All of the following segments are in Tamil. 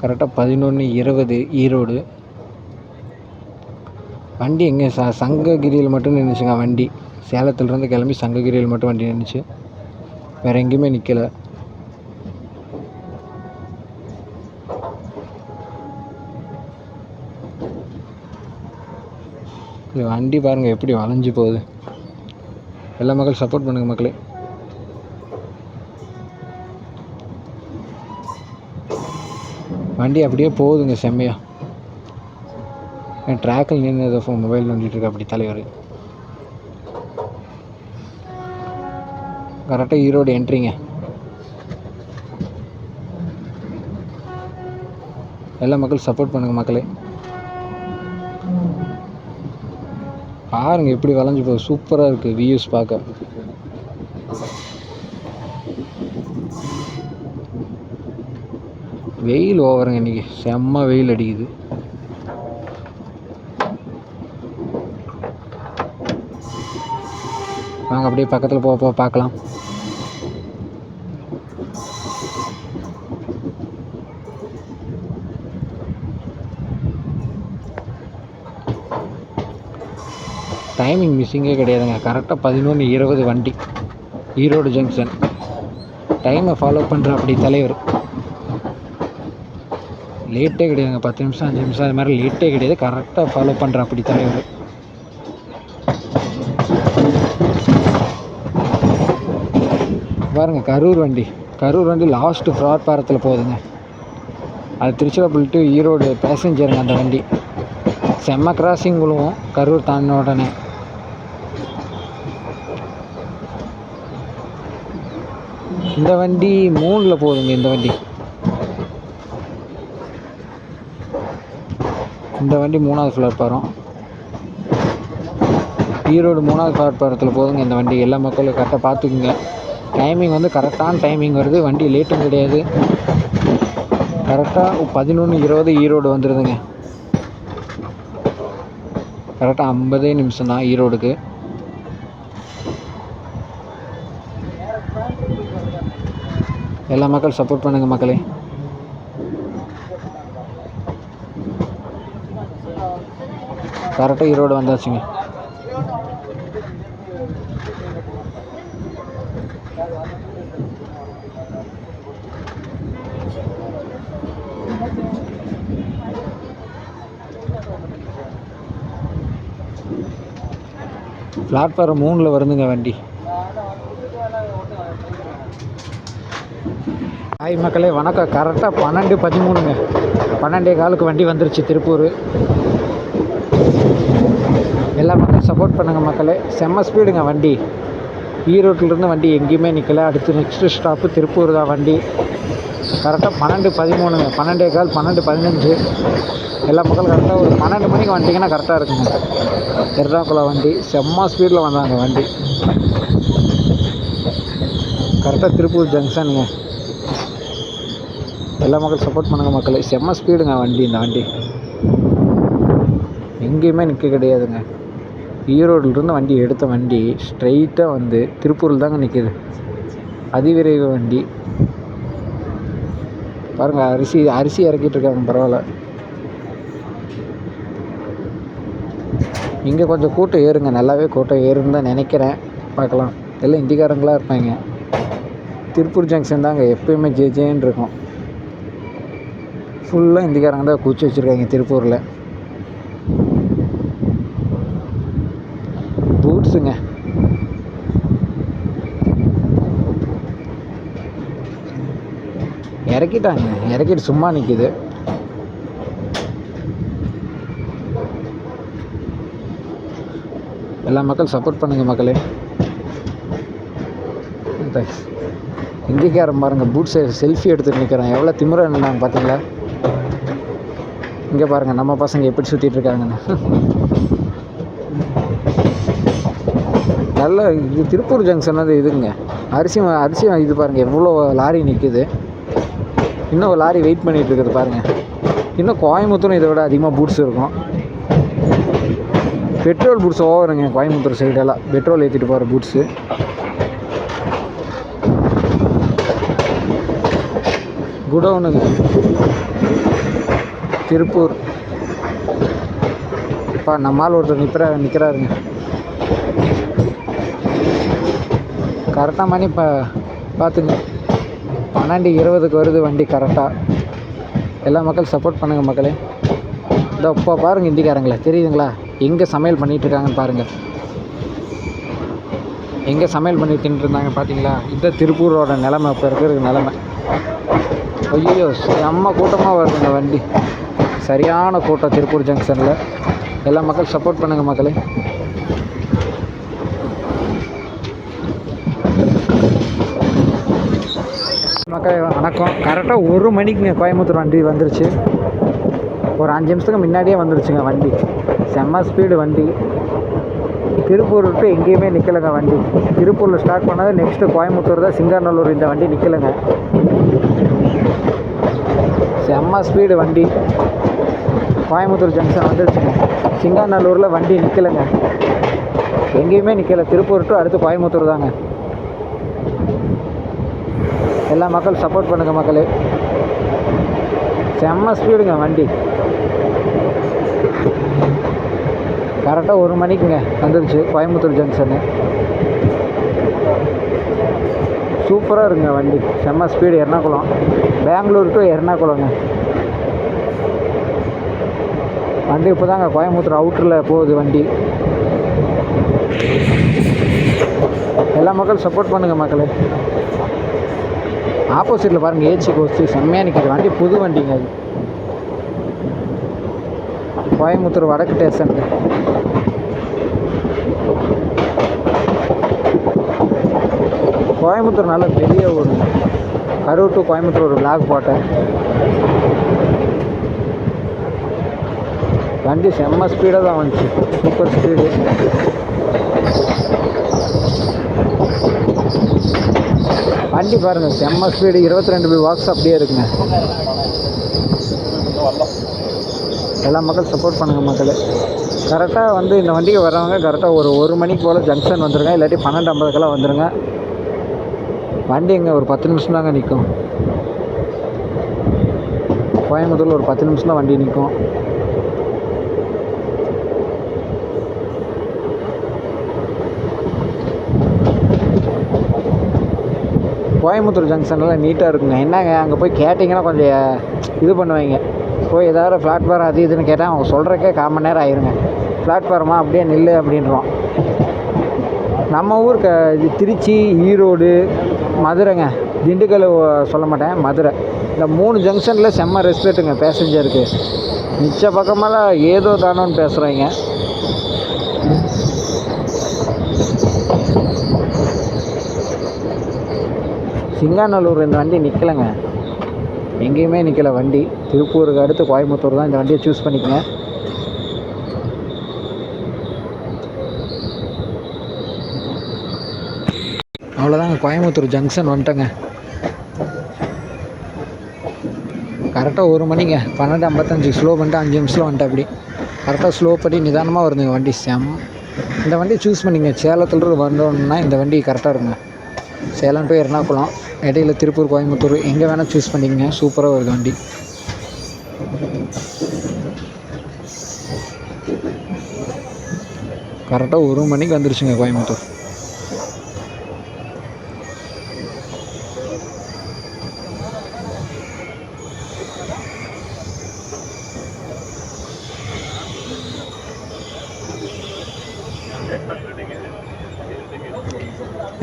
கரெக்டாக பதினொன்று இருபது ஈரோடு. வண்டி எங்கே? ச சங்ககிரியில் மட்டும் நின்றுச்சுங்க வண்டி. சேலத்துலேருந்து கிளம்பி சங்ககிரியில் மட்டும் வண்டி நின்றுச்சு வேறு எங்கேயுமே நிற்கலை வண்டி பாருங்கள் எப்படி வளைஞ்சு போகுது. எல்லா மக்கள் சப்போர்ட் பண்ணுங்கள் மக்களே. வண்டி அப்படியே போகுதுங்க செம்மையாக என் ட்ராக்கில் நின்று ஏதோ ஃபோன் மொபைல் நோண்டிட்டு இருக்கா அப்படி தலைவர். கரெக்டாக ஈரோடு என்ட்ரிங்க எல்லா மக்கள் சப்போர்ட் பண்ணுங்கள் மக்களே. பாருங்க எப்படி வளைஞ்சு போகுது. சூப்பராக இருக்குது வியூஸ் பார்க்க. வெயில் ஓவருங்க இன்னைக்கு. செம்ம வெயில் அடிக்குது. வாங்க அப்படியே பக்கத்தில் போக போக பார்க்கலாம். டைமிங் மிஸ்ஸிங்கே கிடையாதுங்க. கரெக்டாக பதினொன்று இருபது வண்டி. ஈரோடு ஜங்ஷன் டைமை ஃபாலோ பண்ணுற அப்படி தலைவர். லேட்டே கிடையாதுங்க. பத்து நிமிஷம் அஞ்சு நிமிஷம் அது மாதிரி லேட்டே கிடையாது. கரெக்டாக ஃபாலோ பண்ணுற அப்படி தலைவர். பாருங்க கரூர் வண்டி. கரூர் வண்டி லாஸ்ட்டு ஃப்ராட் பாரத்தில் போகுதுங்க. அது திருச்சிராப்பள்ளி டு ஈரோடு பேசஞ்சருங்க அந்த வண்டி. செம்ம கிராசிங் விழுவும். கரூர் தாண்டின உடனே. இந்த வண்டி மூணில் போகுதுங்க இந்த வண்டி. இந்த வண்டி மூணாவது ஃப்ளாட்பாரம் ஈரோடு மூணாவது ஃப்ளாட்பாரத்தில் போதுங்க இந்த வண்டி. எல்லா மக்களும் கரெக்டாக பார்த்துக்குங்க. டைமிங் வந்து கரெக்டான டைமிங் வருது. வண்டி லேட்டும் கிடையாது. கரெக்டாக பதினொன்று இருபது ஈரோடு வந்துடுதுங்க கரெக்டாக ஐம்பதே நிமிஷம் தான் ஈரோடுக்கு. எல்லா மக்கள் சப்போர்ட் பண்ணுங்கள் மக்களே. கரெக்டாக ஈரோடு வந்தாச்சுங்க. பிளாட்ஃபார்ம் மூணில் வருதுங்க வண்டி. ஹாய் மக்களே வணக்கம். கரெக்டாக பன்னெண்டு பதிமூணுங்க. பன்னெண்டே காலுக்கு வண்டி வந்துருச்சு திருப்பூர். சப்போர்ட் பண்ணுங்கள் மக்களே. செம்ம ஸ்பீடுங்க வண்டி. ஈரோட்டிலேருந்து வண்டி எங்கேயுமே நிற்கல அடுத்து நெக்ஸ்ட்டு ஸ்டாப்பு திருப்பூர் தான் வண்டி. கரெக்டாக பன்னெண்டு பதிமூணுங்க. பன்னெண்டே கால் பன்னெண்டு பதினஞ்சு. எல்லா மக்களும் கரெக்டாக ஒரு பன்னெண்டு மணிக்கு வந்துட்டிங்கன்னா கரெக்டாக இருக்குங்க. எர்ணாகுளம் வண்டி. செம்ம ஸ்பீடில் வந்தாங்க வண்டி. கரெக்டாக திருப்பூர் ஜங்ஷனுங்க எல்லா மக்களும் சப்போர்ட் பண்ணுங்கள் மக்களே. செம்ம ஸ்பீடுங்க வண்டி இந்த வண்டி. எங்கேயுமே நிற்க கிடையாதுங்க. ஈரோடுலேருந்து வண்டி எடுத்த வண்டி ஸ்ட்ரைட்டாக வந்து திருப்பூரில் தாங்க நிற்கிது அதிவிரைவு வண்டி. பாருங்கள் அரிசி அரிசி இறக்கிட்டு இருக்காங்க பரவாயில்ல. இங்கே கொஞ்சம் கூட்டம் ஏறுங்க நல்லாவே கூட்டம் ஏறுன்னு தான் நினைக்கிறேன். பார்க்கலாம். எல்லாம் இந்திக்காரங்களாக இருப்பாங்க. திருப்பூர் ஜங்ஷன் தாங்க எப்பயுமே ஜேஜேன்னு இருக்கும். ஃபுல்லாக இந்திக்காரங்க தான் குச்சி வச்சுருக்காங்க திருப்பூரில். பூட்ஸுங்க இறக்கிட்டாங்க. இறக்கிட்டு சும்மா நிற்கிது எல்லா மக்கள் சப்போர்ட் பண்ணுங்கள் மக்களே. தேங்க்ஸ் இந்திக்காரன் பாருங்கள் பூட்ஸை செல்ஃபி எடுத்துட்டு நிற்கிறேன் எவ்வளோ திமிரா நின்னாங்க பார்த்தீங்களா இங்கே பாருங்கள் நம்ம பசங்க எப்படி சுற்றிட்டு இருக்காங்கன்னு. நல்ல இது திருப்பூர் ஜங்ஷன் அது இதுங்க. அரிசி வ- அரிசி இது பாருங்கள் எவ்வளோ லாரி நிற்குது இன்னும் ஒரு லாரி வெயிட் பண்ணிகிட்டு இருக்குது பாருங்கள் இன்னும் கோயம்புத்தூரும் இதை விட அதிகமாக பூட்ஸ் இருக்கும். பெட்ரோல் பூட்ஸ் ஓவருங்க கோயம்புத்தூர் சைடெல்லாம் பெட்ரோல் ஏற்றிட்டு போகிற பூட்ஸு குடவுனுங்க திருப்பூர். இப்போ நம்மால் ஒருத்தர் நிற்கிற நிற்கிறாருங்க கரெக்டாக மணி இப்போ பார்த்துங்க. பன்னெண்டு இருபதுக்கு வருது வண்டி கரெக்டாக. எல்லா மக்கள் சப்போர்ட் பண்ணுங்கள் மக்களே. இதோ இப்போ பாருங்கள் இந்திக்காரங்களே தெரியுதுங்களா? எங்கே சமையல் பண்ணிகிட்டு இருக்காங்கன்னு பாருங்கள் எங்கே சமையல் பண்ணி தின்னுட்டு இருந்தாங்க பார்த்தீங்களா? இந்த திருப்பூரோட நிலமை இப்போ இருக்கிற நிலமை. ஐயோ செம்ம கூட்டமாக வருதுங்க வண்டி. சரியான கூட்டம் திருப்பூர் ஜங்ஷனில் எல்லா மக்கள் சப்போர்ட் பண்ணுங்கள் மக்களே. மக்களே வணக்கம். கரெக்டாக ஒரு மணிக்குங்க கோயம்புத்தூர் வண்டி வந்துருச்சு. ஒரு அஞ்சு நிமிஷத்துக்கு முன்னாடியே வந்துருச்சுங்க வண்டி. செம்ம ஸ்பீடு வண்டி. திருப்பூர் விட்டு எங்கேயுமே நிற்கலைங்க வண்டி. திருப்பூரில் ஸ்டார்ட் பண்ணது நெக்ஸ்ட்டு கோயம்புத்தூர் தான் சிங்காநல்லூர் இந்த வண்டி நிற்கலைங்க செம்ம ஸ்பீடு வண்டி. கோயம்புத்தூர் ஜங்ஷன் வந்துருச்சுங்க. சிங்காநல்லூரில் வண்டி நிற்கலைங்க எங்கேயுமே நிற்கலை திருப்பூர் டு அடுத்து கோயம்புத்தூர் தாங்க. எல்லா மக்கள் சப்போர்ட் பண்ணுங்கள் மக்களே. செம்ம ஸ்பீடுங்க வண்டி. கரெக்டாக ஒரு மணிக்குங்க வந்துருச்சு கோயம்புத்தூர் ஜங்ஷனு சூப்பராக இருக்குங்க வண்டி. செம்ம ஸ்பீடு எர்ணாகுளம். பெங்களூர் டு எர்ணாகுளங்க. வண்டி இப்போ தாங்க கோயம்புத்தூர் அவுட்டரில் போகுது வண்டி. எல்லா மக்கள் சப்போர்ட் பண்ணுங்கள் மக்களே. ஆப்போசிட்டில் பாருங்கள் ஏச்சி கோஸ்து செம்மையாக நிற்கிற வண்டி புது வண்டிங்க அது கோயம்புத்தூர் வடக்கு ஸ்டேஷன். கோயம்புத்தூர் நல்ல பெரிய ஊர் கரூர் டு கோயம்புத்தூர் ஒரு பிளாக் போட்டேன். வண்டி செம்ம ஸ்பீடாக தான் வந்துச்சு. சூப்பர் ஸ்பீடு வண்டி பாருங்கள் செம்ம ஸ்பீடு இருபத்தி ரெண்டு பி வாக்ஸ் அப்படியே இருக்குங்க. எல்லா மக்கள் சப்போர்ட் பண்ணுங்கள் மக்களே. கரெக்டாக வந்து இந்த வண்டிக்கு வரவங்க கரெக்டாக ஒரு ஒரு மணிக்கு போல் ஜங்ஷன் வந்துருங்க. இல்லாட்டி பன்னெண்டு ஐம்பதுக்கெல்லாம் வந்துடுங்க வண்டி இங்கே ஒரு பத்து நிமிஷம் தாங்க நிற்கும் கோயம்புத்தூரில் ஒரு பத்து நிமிஷம் தான் வண்டி நிற்கும் கோயம்புத்தூர் ஜங்ஷன்லாம் நீட்டாக இருக்குங்க. என்னங்க அங்கே போய் கேட்டிங்கன்னா கொஞ்சம் இது பண்ணுவாங்க. போய் ஏதாவது பிளாட்ஃபாரம் அது இதுன்னு கேட்டால் அவங்க சொல்கிறக்கே கால் மணி நேரம் ஆயிருங்க. பிளாட்ஃபாரமாக அப்படியே நில்லு அப்படின்றோம். நம்ம ஊர் க இது திருச்சி ஈரோடு மதுரைங்க. திண்டுக்கல் சொல்ல மாட்டேன் மதுரை. இந்த மூணு ஜங்ஷனில் செம்ம ரெஸ்பெக்ட்டுங்க பேசஞ்சருக்கு மிச்ச பக்கமெல்லாம் ஏதோ தானோன்னு பேசுகிறாங்க சிங்காநல்லூர் இந்த வண்டி நிற்கலைங்க எங்கேயுமே நிற்கல வண்டி. திருப்பூருக்கு அடுத்து கோயம்புத்தூர் தான் இந்த வண்டியை சூஸ் பண்ணிக்கங்க. அவ்வளோதாங்க கோயம்புத்தூர் ஜங்ஷன் வந்துட்டேங்க. கரெக்டாக ஒரு மணிங்க. பன்னெண்டு ஐம்பத்தஞ்சு ஸ்லோ பண்ணிட்டு அஞ்சு நிமிஷத்தில் வந்துட்டு அப்படி. கரெக்டாக ஸ்லோ பண்ணி நிதானமாக வருதுங்க வண்டி. செம். இந்த வண்டி சூஸ் பண்ணிங்க சேலத்துலேருந்து வந்தோன்னா இந்த வண்டி கரெக்டாக இருங்க சேலம் டு எர்ணாகுளம். இடையில திருப்பூர் கோயம்புத்தூர் எங்கே வேணால் சூஸ் பண்ணிக்கங்க. சூப்பராக வருது வண்டி கரெக்டாக ஒரு மணிக்கு வந்துருச்சுங்க கோயம்புத்தூர்.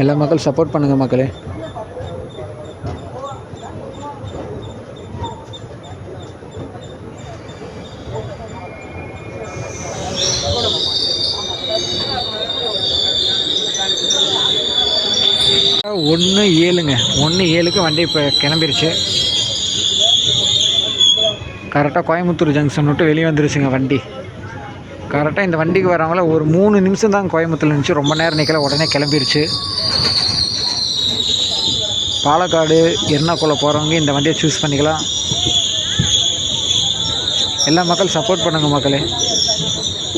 எல்லா மக்கள் சப்போர்ட் பண்ணுங்கள் மக்களே. ஒன்று ஏழுங்க. ஒன்று ஏழுக்கு வண்டி இப்போ கிளம்பிருச்சு. கரெக்டாக கோயம்புத்தூர் ஜங்ஷன் விட்டு வெளியே வந்துருச்சுங்க வண்டி. கரெக்டாக இந்த வண்டிக்கு வரவங்கள ஒரு மூணு நிமிஷம் தான் கோயம்புத்தூர் நினச்சி ரொம்ப நேரம் நிற்கல உடனே கிளம்பிருச்சு. பாலக்காடு எர்ணாகுளம் போகிறவங்க இந்த வண்டியை சூஸ் பண்ணிக்கலாம். எல்லா மக்கள் சப்போர்ட் பண்ணுங்கள் மக்களே.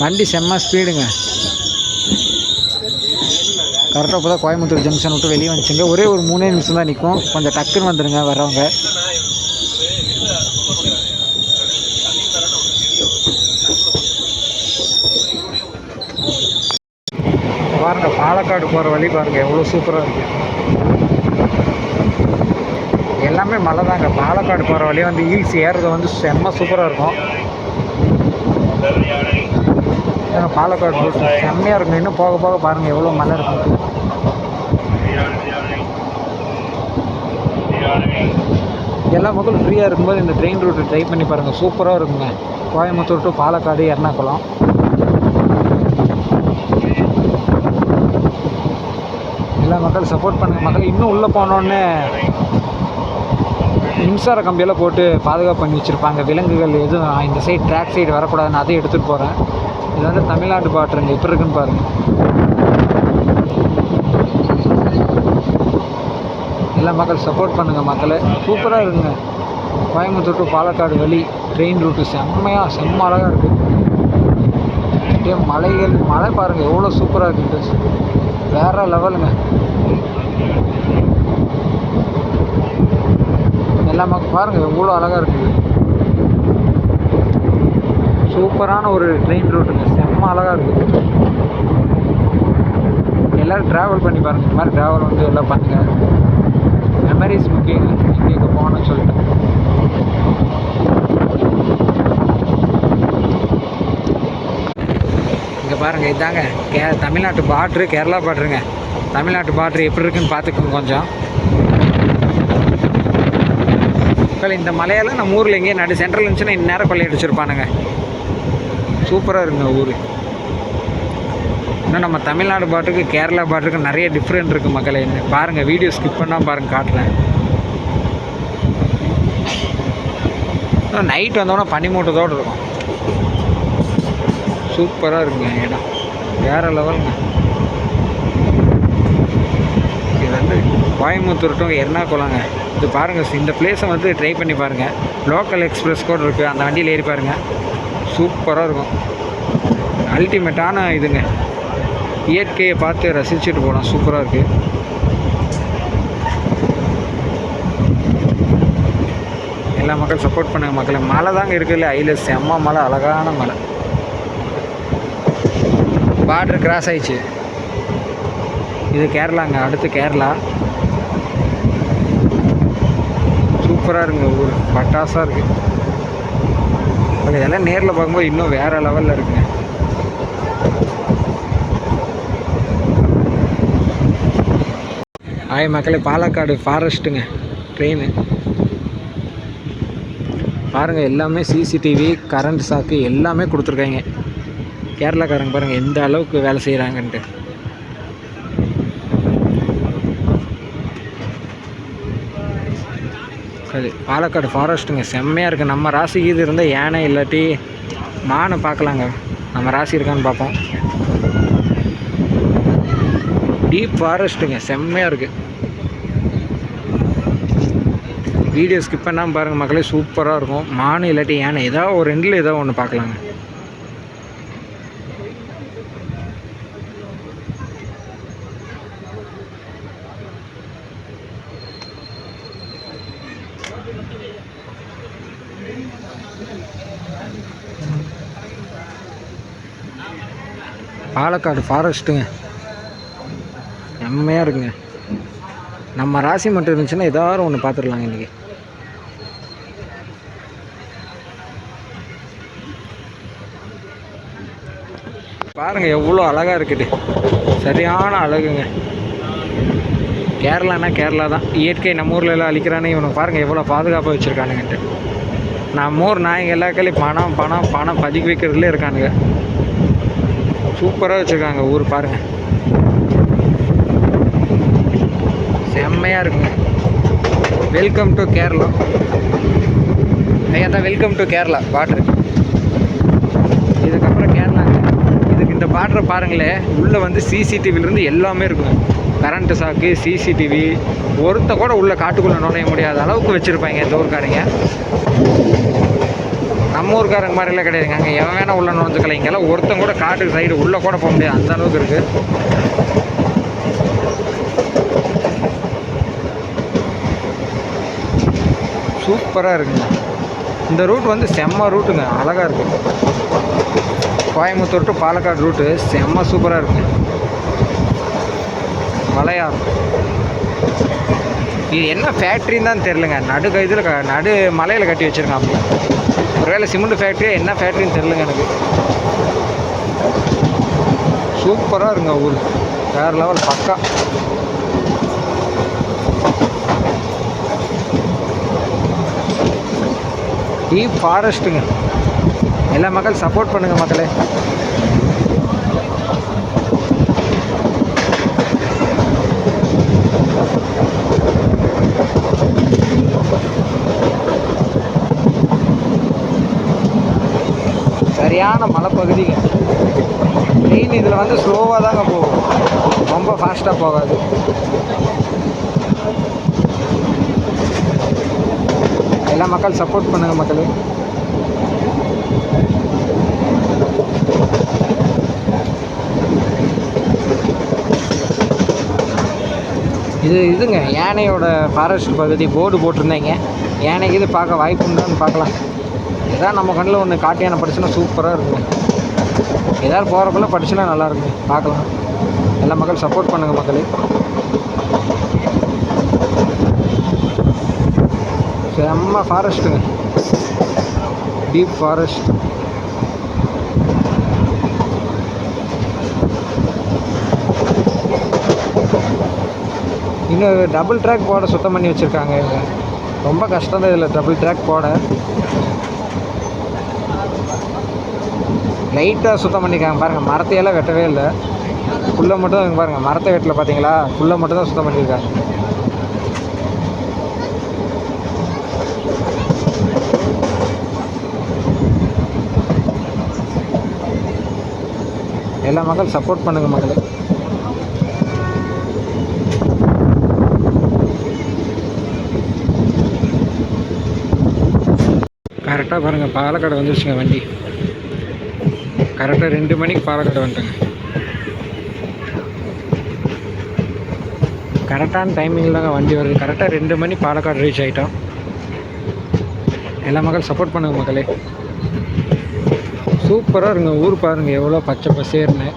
வண்டி செம்ம ஸ்பீடுங்க கரெக்டாக இப்போ தான் கோயம்புத்தூர் ஜங்ஷன் விட்டு வெளியே வந்துச்சுங்க. ஒரே ஒரு மூணே நிமிஷம் தான் நிற்கும் கொஞ்சம் டக்குன்னு வந்துடுங்க வர்றவங்க. பாருங்கள் பாலக்காடு போகிற வழி பாருங்க எவ்வளோ சூப்பராக இருக்குது எல்லாமே மழை தாங்க பாலக்காடு போகிற வழியே வந்து ஹீல்ஸ் ஏறுறது வந்து செம்ம சூப்பராக இருக்கும். ஏன்னா பாலக்காடு ரூட் செம்மையாக இருக்கும். இன்னும் போக போக பாருங்கள் எவ்வளோ மழை இருக்கும். எல்லா மக்களும் ஃப்ரீயாக இருக்கும்போது இந்த ட்ரெயின் ரூட்டை ட்ரை பண்ணி பாருங்கள் சூப்பராக இருக்குங்க. கோயம்புத்தூர் டு பாலக்காடு எர்ணாகுளம். எல்லா மக்கள் சப்போர்ட் பண்ணுங்கள் மக்கள் இன்னும் உள்ளே போனோடனே மின்சார கம்பியெல்லாம் போட்டு பாதுகாப்பு பண்ணி வச்சுருப்பாங்க. விலங்குகள் எதுவும் இந்த சைடு ட்ராக் சைடு வரக்கூடாதுன்னு அதையும் எடுத்துகிட்டு போகிறேன் இது வந்து தமிழ்நாட்டு பாட்டுருங்க எப்படி இருக்குன்னு பாருங்கள் எல்லா மக்கள் சப்போர்ட் பண்ணுங்கள் மக்களை. சூப்பராக இருக்குங்க கோயம்புத்தூர் டு பாலக்காடு வழி ட்ரெயின் ரூட்டு செம்மையாக செம்ம அழகாக இருக்குது அப்படியே மலைகள் மலை பாருங்கள் எவ்வளோ சூப்பராக இருக்குது வேறு லெவலுங்க எல்லா மக்கள் பாருங்கள் எவ்வளோ அழகாக இருக்குது சூப்பரான ஒரு ட்ரெயின் ரூட்டுங்க செம்ம அழகாக இருக்குது எல்லோரும் ட்ராவல் பண்ணி பாருங்கள் இந்த மாதிரி ட்ராவல் வந்து எல்லாம் பண்ணுங்கள் மெமரிஸ் முக்கியம். இங்கே இங்கே போகணும்னு சொல்லிட்டு. இங்கே பாருங்கள் இதாங்க. கே தமிழ்நாட்டு பார்ட்ரு கேரளா பார்ட்ருங்க தமிழ்நாட்டு பார்ட்ரு எப்படி இருக்குன்னு பார்த்துக்கோங்க கொஞ்சம். மக்கள் இந்த மலையெல்லாம் நம்ம ஊரில் எங்கேயும் நடு சென்ட்ரல் இருந்துச்சுன்னா இந்நேரம் கொள்ளையடிச்சிருப்பானுங்க சூப்பராக இருக்குங்க ஊர். இன்னும் நம்ம தமிழ்நாடு பாட்டுக்கு கேரளா பாட்டுக்கு நிறைய டிஃப்ரெண்ட் இருக்குது மக்களை. என்ன பாருங்கள் வீடியோ ஸ்கிப் பண்ணால் பாருங்கள் காட்டுறேன். நைட் வந்தோடனே பனிமூட்டத்தோடு இருக்கும். சூப்பராக இருக்குங்க இடம். வேறு லெவலுங்க. இது வந்து கோயம்புத்தூர் டு எர்ணாகுளங்க. இது பாருங்கள் இந்த பிளேஸை வந்து ட்ரை பண்ணி பாருங்கள் லோக்கல் எக்ஸ்பிரஸ் கூட இருக்குது அந்த வண்டியில் ஏறி பாருங்கள் சூப்பராக இருக்கும். அல்டிமேட்டான இதுங்க. இயற்கையை பார்த்து ரசிச்சுட்டு போகலாம். சூப்பராக இருக்குது எல்லா மக்கள் சப்போர்ட் பண்ணுங்கள் மக்களை. மழை தாங்க இருக்குல்ல ஐயில் செம்ம மலை அழகான மலை. பார்டர் கிராஸ் ஆயிடுச்சு. இது கேரளாங்க. அடுத்து கேரளா. சூப்பராக இருக்குங்க ஊர். பட்டாசாக இருக்குது பட் இதெல்லாம் நேரில் பார்க்கும்போது இன்னும் வேறு லெவலில் இருக்குங்க. ஆய் மக்களே பாலக்காடு ஃபாரஸ்ட்டுங்க ட்ரெயின் பாருங்கள் எல்லாமே சிசிடிவி கரண்ட் சாக்கு எல்லாமே கொடுத்துருக்காங்க. கேரளாக்காரங்க பாருங்கள் எந்த அளவுக்கு வேலை செய்கிறாங்கன்ட்டு சரி பாலக்காடு ஃபாரஸ்ட்டுங்க செம்மையாக இருக்குது நம்ம ராசி இது இருந்தால் யானை இல்லாட்டி மானை பார்க்கலாங்க. நம்ம ராசி இருக்கான்னு பார்ப்போம். டீப் ஃபாரஸ்ட்டுங்க செம்மையாக இருக்குது வீடியோ ஸ்கிப் பண்ணாமல் பாருங்கள் மக்களே சூப்பராக இருக்கும். மானு இல்லாட்டி யானை ஏதாவது ஒரு ரெண்டில் ஏதோ ஒன்று பார்க்கலாங்க. பாலக்காடு ஃபாரஸ்ட்டுங்க செம்மையாக இருக்குங்க. நம்ம ராசி மட்டும் இருந்துச்சுன்னா ஏதாவது ஒன்று பார்த்துடலாங்க இன்றைக்கி பாருங்க எவ்வளோ அழகாக இருக்குது. சரியான அழகுங்க. கேரளானா கேரளா தான். இயற்கை நம்ம ஊரில் எல்லாம் அழிக்கிறானே இவனுக்கு பாருங்கள் எவ்வளோ பாதுகாப்பாக வச்சுருக்கானுங்கன்ட்டு. நம்ம ஊர் நாய்ங்க எல்லாக்களையும் பணம் பணம் பணம் பதுக்கி வைக்கிறதுலே இருக்கானுங்க. சூப்பராக வச்சுருக்காங்க ஊர் பாருங்கள் செம்மையாக இருக்குங்க. வெல்கம் டு கேரளா ஐயா தான் வெல்கம் டு கேரளா பாட்ரு இதுக்கப்புறம் கேரளாங்க இதுக்கு இந்த பாட்ரை பாருங்களேன் உள்ளே வந்து சிசிடிவிலேருந்து எல்லாமே இருக்குங்க. கரண்ட்டு சாக்கு சிசிடிவி ஒருத்த கூட உள்ள காட்டுக்குள்ளே நுழைய முடியாத அளவுக்கு வச்சுருப்பாங்க இந்த ஊருக்காரங்க நம்ம ஊருக்காரங்க மாதிரிலாம் கிடையாதுங்க. அங்கே எவன் வேணால் உள்ள நுழைஞ்சுக்கலாம் இங்கெல்லாம் ஒருத்தன் கூட காட்டுக்கு சைடு உள்ளே கூட போக முடியாது. அந்த அளவுக்கு இருக்குது சூப்பராக இருக்குங்க. இந்த ரூட் வந்து செம்ம ரூட்டுங்க அழகாக இருக்குது கோயம்புத்தூர் டு பாலக்காடு ரூட்டு செம்ம சூப்பராக இருக்குங்க மலையார் இது என்ன ஃபேக்ட்ரின்னு தான் தெரிலங்க. நடு இதில் நடு மலையில் கட்டி வச்சுருக்காங்க. ஒருவேளை சிமெண்ட் ஃபேக்ட்ரியாக என்ன ஃபேக்ட்ரின்னு தெரிலங்க எனக்கு. சூப்பராக இருங்க ஊர். வேறு லெவல் பக்கா. டீப் ஃபாரஸ்ட்டுங்க எல்லா மக்கள் சப்போர்ட் பண்ணுங்கள் மக்களே. சரியான மலைப்பகுதிங்க. ட்ரெயின் இதில் வந்து ஸ்லோவாக தாங்க போகும். ரொம்ப ஃபாஸ்ட்டாக போகாது. எல்லா மக்கள் சப்போர்ட் பண்ணுங்கள் மக்களே. இது இதுங்க யானையோட ஃபாரஸ்ட் பகுதி. போர்டு போட்டிருந்தேங்க. யானைக்கு இது பார்க்க வாய்ப்பு உண்டான்னு பார்க்கலாம். ஏதாவது நம்ம கண்ணில் ஒன்று காட்டியான படிச்சுன்னா சூப்பராக இருக்குங்க ஏதாவது போகிறக்குள்ளே படிச்சுன்னா நல்லாயிருக்கும் பார்க்கலாம். எல்லா மக்கள் சப்போர்ட் பண்ணுங்கள் மக்களே. செம்ம ஃபாரஸ்ட்டுங்க டீப் ஃபாரஸ்ட் இன்னும் டபுள் ட்ராக் போட சுத்தம் பண்ணி வச்சுருக்காங்க இவங்க. ரொம்ப கஷ்டம் தான் இதில் டபுள் ட்ராக் போட. லைட்டாக சுத்தம் பண்ணியிருக்காங்க பாருங்கள் மரத்தையெல்லாம் வெட்டவே இல்லை. புல்லை மட்டும் தான் பாருங்கள் மரத்தை வெட்டல பார்த்தீங்களா புல்லை மட்டும் தான் சுத்தம் பண்ணியிருக்காங்க. எல்லா மக்கள் சப்போர்ட் பண்ணுங்க மக்களே. கரெக்டாக பாருங்கள் பாலக்காடு வந்துருச்சுங்க வண்டி. கரெக்டாக ரெண்டு மணிக்கு பாலக்காடு வந்துட்டேங்க. கரெக்டான டைமிங்கில் தாங்க வண்டி வருது. கரெக்டாக ரெண்டு மணி பாலக்காடு ரீச் ஆகிட்டோம் எல்லா மக்கள் சப்போர்ட் பண்ணுங்க மக்களே. சூப்பராக இருங்க ஊர் பாருங்கள் எவ்வளோ பச்சை பசேர்னு.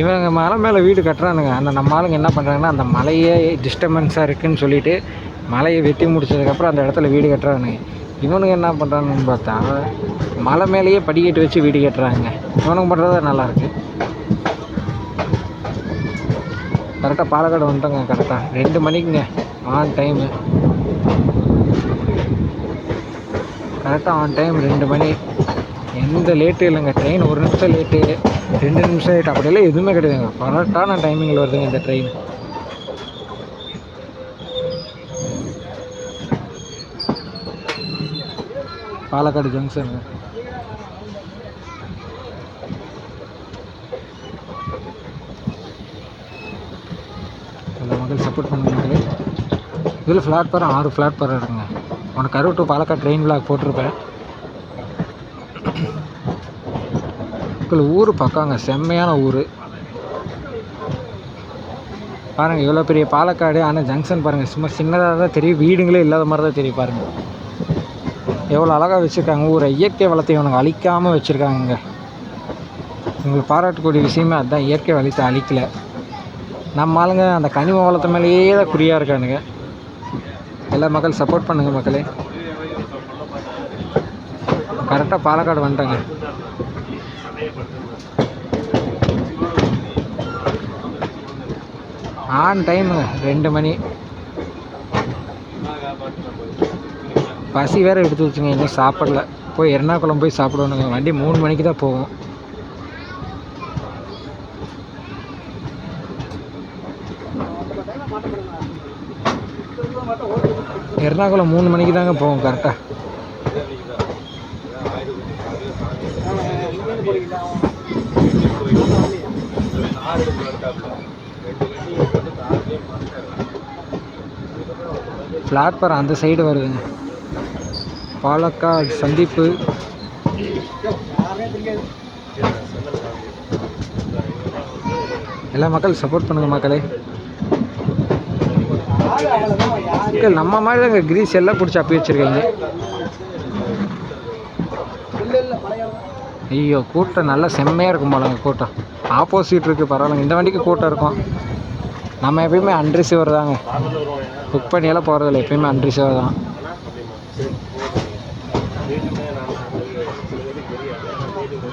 இவங்க மலை மேலே வீடு கட்டுறானுங்க. அந்த நம்ம ஆளுங்க என்ன பண்ணுறாங்கன்னா அந்த மலையே டிஸ்டர்பன்ஸாக இருக்குன்னு சொல்லிட்டு மலையை வெட்டி முடிச்சதுக்கப்புறம் அந்த இடத்துல வீடு கட்டுறானுங்க. இவனுங்க என்ன பண்ணுறாங்கன்னு பார்த்தா மலை மேலேயே படிக்கட்டு வச்சு வீடு கட்டுறாங்க. இவனுங்க பண்ணுறது நல்லாயிருக்கு கரெக்டாக பாலக்காடு வந்துட்டோங்க கரெக்டாக ரெண்டு மணிக்குங்க ஆன் டைமு கரெக்டாக ஆன் டைம் ரெண்டு மணி. எந்த லேட்டு இல்லைங்க ட்ரெயின் ஒரு நிமிஷம் லேட்டு ரெண்டு நிமிஷம் லேட்டு அப்படியெல்லாம் எதுவுமே கிடையாதுங்க. கரெக்டான டைமிங்கில் வருதுங்க இந்த ட்ரெயின் பாலக்காடு ஜங்ஷனு எல்லா மக்கள் சப்போர்ட் பண்ணுங்க இதில் ஃப்ளாட் பிளாட்ஃபாரம் ஆறு பிளாட்ஃபாரம் இருக்குங்க. உனக்கு Karur to Palakkad train vlog போட்டிருப்பேன். மக்கள் ஊர் பக்கங்க செம்மையான ஊர். பாருங்கள் இவ்வளோ பெரிய பாலக்காடு ஆனால் ஜங்ஷன் பாருங்கள் சும்மா சின்னதாக தான் தெரியும் வீடுங்களே இல்லாத மாதிரி தான் தெரியும் பாருங்கள் எவ்வளோ அழகாக வச்சுருக்காங்க. ஊரை இயற்கை வளத்தை இவனுங்க அழிக்காமல் வச்சுருக்காங்க உங்களுக்கு பாராட்டக்கூடிய விஷயமே அதுதான் இயற்கை வளத்தை அழிக்கல. நம்ம ஆளுங்க அந்த கனிம வளத்து மேலேயே தான் குறியாக இருக்கானுங்க. எல்லா மக்கள் சப்போர்ட் பண்ணுங்கள் மக்களே. கரெக்டாக பாலக்காடு வந்துட்டேங்க. ஆன் டைமுங்க ரெண்டு மணி. பசி வேறு எடுத்து வச்சுங்க இன்னும் சாப்பிடல. போய் எர்ணாகுளம் போய் சாப்பிடணுங்க. வண்டி மூணு மணிக்கு தான் போகும். எர்ணாகுளம் மூணு மணிக்கு தாங்க போகும் கரெக்டாக பிளாட்ஃபாரம் அந்த சைடு வருதுங்க. பாலக்காடு சந்திப்பு. எல்லா மக்கள் சப்போர்ட் பண்ணுங்க மக்களே. மக்கள் நம்ம மாதிரி தான் கிரீஸ் எல்லாம் பிடிச்சி அப்பி வச்சுருக்கீங்க. ஐயோ கூட்டம் நல்லா செம்மையாக இருக்கும் போலங்க கூட்டம். ஆப்போசிட் இருக்குது பரவாயில்லைங்க. இந்த வண்டிக்கு கூட்டம் இருக்கும். நம்ம எப்பயுமே அன்ரிசீவர் தாங்க புக் பண்ணியெல்லாம் போகிறதில்ல எப்பயுமே அன்ரிசீவர் தான்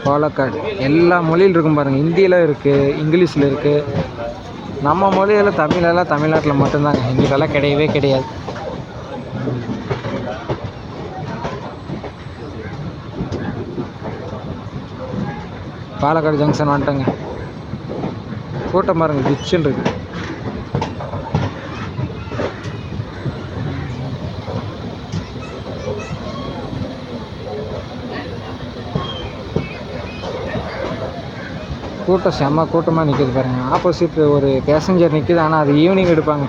பாலக்காடு. எல்லா மொழியில் இருக்கும் பாருங்கள் ஹிந்தியில் இருக்குது இங்கிலீஷில் இருக்குது நம்ம மொழியில் தமிழெல்லாம் தமிழ்நாட்டில் மட்டும்தாங்க. ஹிந்திலெல்லாம் கிடையவே கிடையாது. பாலக்காடு ஜங்ஷன் வந்துட்டேங்க. கூட்டம் பாருங்கள் கிச்சுன்னு இருக்குது கூட்டம் செம்ம கூட்டமாக நிற்கிது பாருங்கள் ஆப்போசிட் ஒரு பேசஞ்சர் நிற்கிது ஆனால் அது ஈவினிங் எடுப்பாங்க.